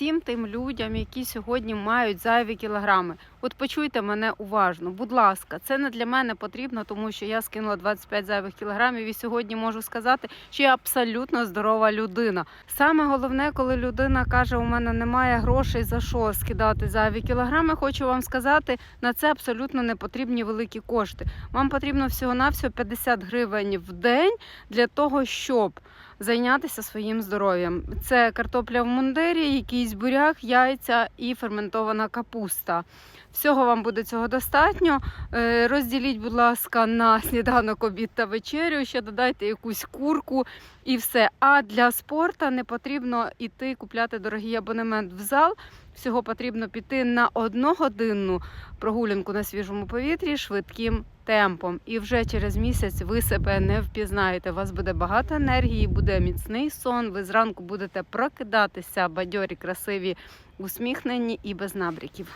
всім тим людям, які сьогодні мають зайві кілограми. От почуйте мене уважно, будь ласка, це не для мене потрібно, тому що я скинула 25 зайвих кілограмів і сьогодні можу сказати, що я абсолютно здорова людина. Саме головне, коли людина каже, у мене немає грошей за що скидати зайві кілограми, хочу вам сказати, на це абсолютно не потрібні великі кошти. Вам потрібно всього-навсього 50 гривень в день для того, щоб зайнятися своїм здоров'ям. Це картопля в мундирі, якийсь буряк, яйця і ферментована капуста. Всього вам буде цього достатньо. Е, Розділіть, будь ласка, на сніданок, обід та вечерю. Ще додайте якусь курку і все. А для спорту не потрібно йти купляти дорогий абонемент в зал. Всього потрібно піти на одногодинну прогулянку на свіжому повітрі швидким темпом. І вже через місяць ви себе не впізнаєте. У вас буде багато енергії, буде міцний сон. Ви зранку будете прокидатися бадьорі, красиві, усміхнені і без набряків.